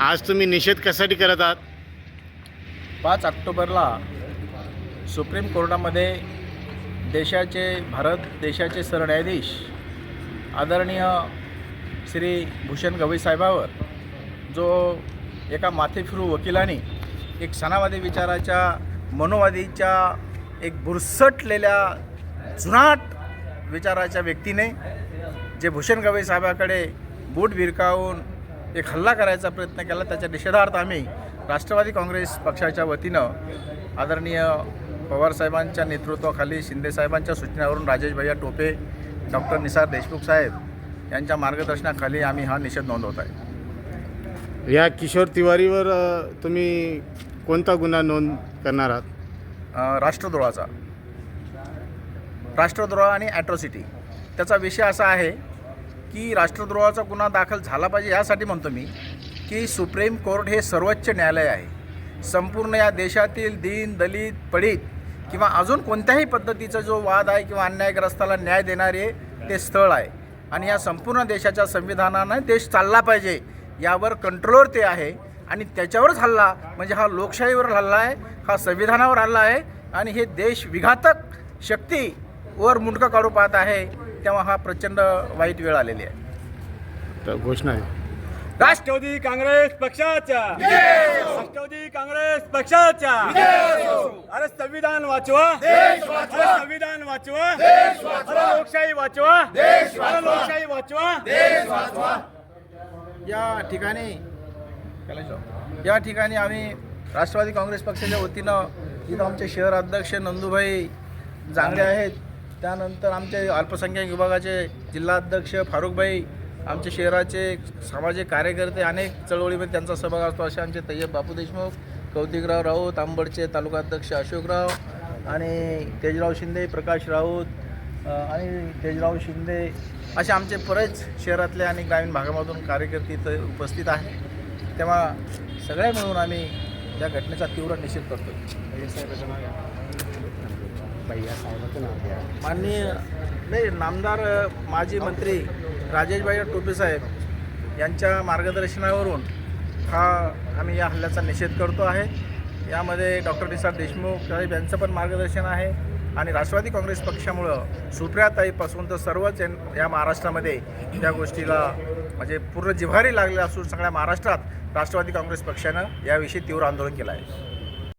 आज तुम्ही निषेध कशासाठी करत आहात? पाच ऑक्टोबरला सुप्रीम कोर्टामध्ये देशाचे भारत देशाचे सरन्यायाधीश आदरणीय श्री भूषण गवई साहेबावर जो एका माथेफिरू वकिलाने एक सणावादी विचाराच्या मनोवादीच्या एक बुरसटलेल्या जुनाट विचाराच्या व्यक्तीने जे भूषण गवई साहेबाकडे बूट भिरकावून एक हल्ला करायचा प्रयत्न केला. त्याच्या निषेधार्थ आम्ही राष्ट्रवादी काँग्रेस पक्षाच्या वतीनं आदरणीय पवारसाहेबांच्या नेतृत्वाखाली शिंदेसाहेबांच्या सूचनेवरून राजेश भैया टोपे डॉक्टर निसार देशमुख साहेब यांच्या मार्गदर्शनाखाली आम्ही हा निषेध नोंदवत आहे. या किशोर तिवारीवर तुम्ही कोणता गुन्हा नोंद करणार आहात? राष्ट्रद्रोहाचा. राष्ट्रद्रोह आणि ॲट्रॉसिटी त्याचा विषय असा आहे की राष्ट्रद्रोहाचा गुन्हा दाखल झाला पाहिजे यासाठी म्हणतो मी की सुप्रीम कोर्ट हे सर्वोच्च न्यायालय आहे. संपूर्ण या देशातील दीन दलित पडीत किंवा अजून कोणत्याही पद्धतीचा जो वाद आहे किंवा अन्यायग्रस्ताला न्याय देणारे ते स्थळ आहे. आणि या संपूर्ण देशाच्या संविधानानं देश चालला पाहिजे यावर कंट्रोलवर ते आहे. आणि त्याच्यावरच हल्ला म्हणजे हा लोकशाहीवर हल्ला आहे हा संविधानावर हल्ला आहे. आणि हे देश विघातक शक्ती वर मुंडकं काढू पाहत आहे. तेव्हा हा प्रचंड वाईट वेळ आलेली आहे. तर घोषणा आहे. राष्ट्रवादी काँग्रेस पक्षाच्या. राष्ट्रवादी काँग्रेस पक्षाच्या. अरे संविधान वाचवा. अरे संविधान वाचवा. अरे लोकशाही वाचवा. अरे लोकशाही वाचवा. या ठिकाणी या ठिकाणी आम्ही राष्ट्रवादी काँग्रेस पक्षाच्या वतीनं इथं आमचे शहर अध्यक्ष नंदुभाई जांगडे आहेत. त्यानंतर आमचे अल्पसंख्याक विभागाचे जिल्हाध्यक्ष फारुखभाई आमचे शहराचे सामाजिक कार्यकर्ते अनेक चळवळीमध्ये त्यांचा सहभाग असतो. असे आमचे तय्यब बापू देशमुख कौतिकराव राऊत आंबडचे तालुकाध्यक्ष अशोकराव आणि तेजराव शिंदे प्रकाश राऊत आणि तेजराव शिंदे असे आमचे बरेच शहरातले आणि ग्रामीण भागामधून कार्यकर्ते इथं उपस्थित आहे तेव्हा सगळ्या मिळून आम्ही या घटनेचा तीव्र निषेध करतो माननीय नाही नामदार माजी मंत्री राजेशभाई टोपे साहेब यांच्या मार्गदर्शनावरून हा आम्ही या हल्ल्याचा निषेध करतो आहे. यामध्ये डॉक्टर निसार देशमुख साहेब यांचं पण मार्गदर्शन आहे आणि राष्ट्रवादी काँग्रेस पक्षामुळं सुप्रियाताईपासून तर सर्वच या महाराष्ट्रामध्ये या गोष्टीला म्हणजे पूर्ण जिव्हारी लागले असून सगळ्या महाराष्ट्रात राष्ट्रवादी काँग्रेस पक्षानं याविषयी तीव्र आंदोलन केलं आहे.